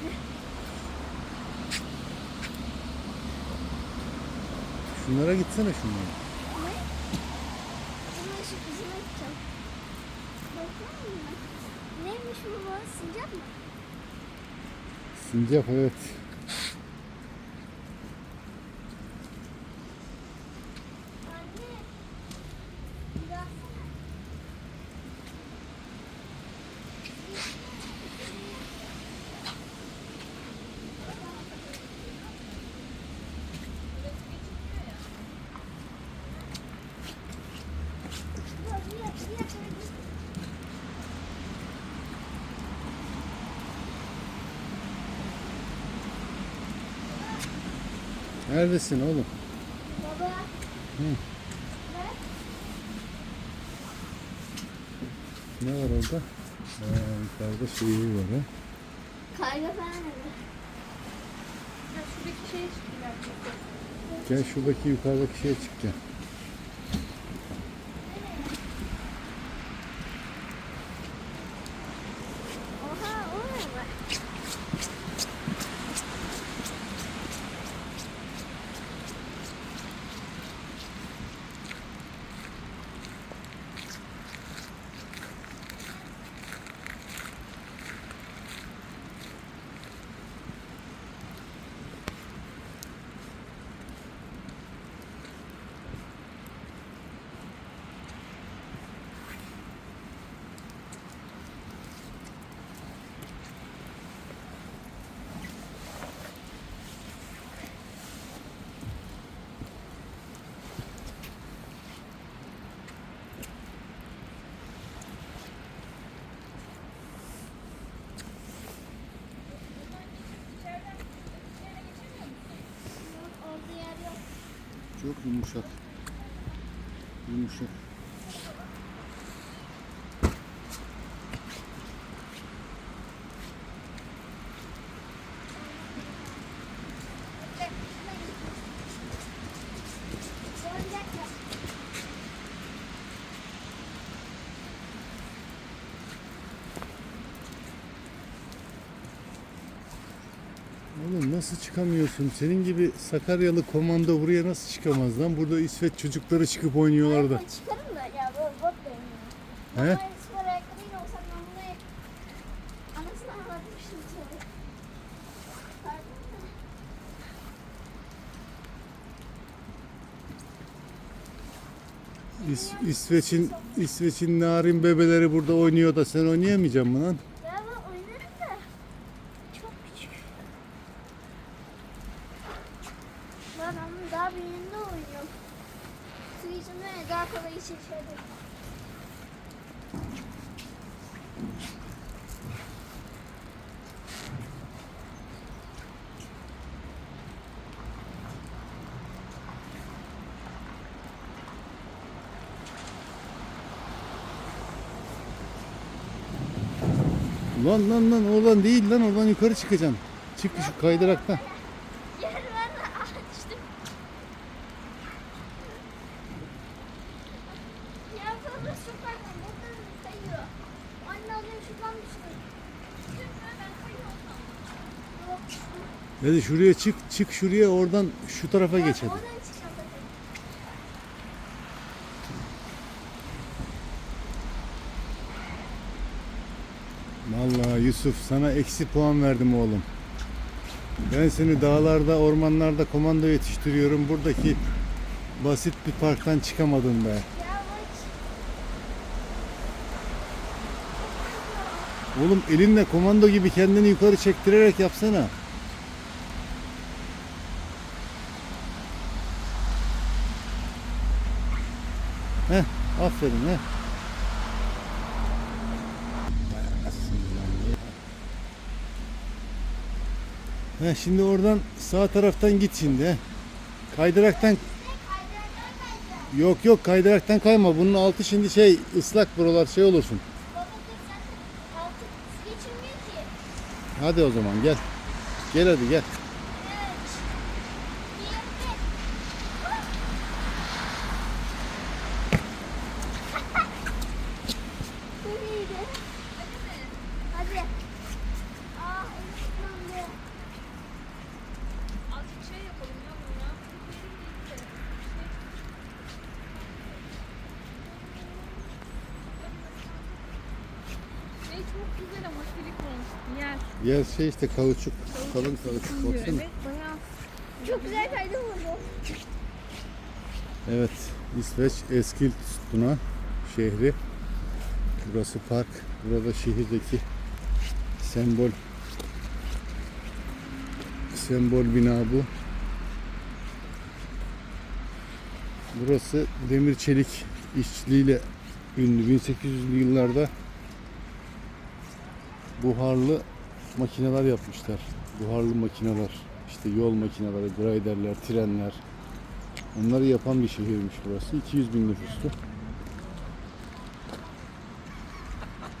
kaldı. Şunlara gitsene şunlara. Ne? Şuna şu kızına gideceğim. Bakar mısın? Neymiş bu? Sincap mı? Sincap evet. Neredesin oğlum? Baba. Hı. Ne var orada? Aa, yukarıda şeyi var ha. Karga falan şuradaki şeye çıktılar. Gel şuradaki yukarıdaki şeye çık gel. Oha o ne var? Orada yer yok. Çok yumuşak. Yumuşak. Nasıl çıkamıyorsun? Senin gibi Sakaryalı komando buraya nasıl çıkamaz lan? Burada İsveç çocukları çıkıp oynuyorlar da. Çıkarım da ya böyle bot ya. He? Da. İs- İsveç'in İsveç'in narin bebeleri burada oynuyor da sen oynayamayacaksın mı lan? Ya ben oynarım da çok küçük. Ben onun daha büyüğünde oynuyorum. Su içinde daha kolay içişerim. Lan lan lan oradan değil lan oradan yukarı çıkacaksın. Çık şu kaydıraktan. Yer var da açtım. Ya baba çok pardon buradan kayıyor. Anne alayım şuradan düştüm. Ben kayıyorsam. Yok. Hadi şuraya çık çık şuraya oradan şu tarafa geç hadi. Vallahi Yusuf sana eksi puan verdim oğlum. Ben seni dağlarda, ormanlarda komando yetiştiriyorum. Buradaki basit bir parktan çıkamadın be. Oğlum elinle komando gibi kendini yukarı çektirerek yapsana. Heh, aferin heh. Heh, şimdi oradan sağ taraftan git şimdi. Heh. Kaydıraktan Yok yok kaydıraktan kayma. Bunun altı şimdi şey ıslak buralar şey olursun. Hadi o zaman gel. Gel hadi gel. Çok güzel ama silikon. Yer. Yer şey işte kauçuk. Kalın kauçuk. Baksana. Evet bayağı. Çok güzel kaydı. Evet, İsveç Eskilstuna şehri. Burası park. Burada şehirdeki sembol sembol bina bu. Burası demir çelik işçiliğiyle ünlü. 1800'lü yıllarda buharlı makineler yapmışlar. Buharlı makineler. İşte yol makineleri, graderler, trenler. Onları yapan bir şehirmiş burası. 200 bin nüfuslu.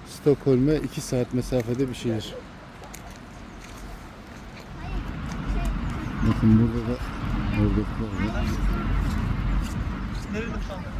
Stockholm'e 2 saat mesafede bir şehir. Bakın burada da ördekler var. Nerede kaldı?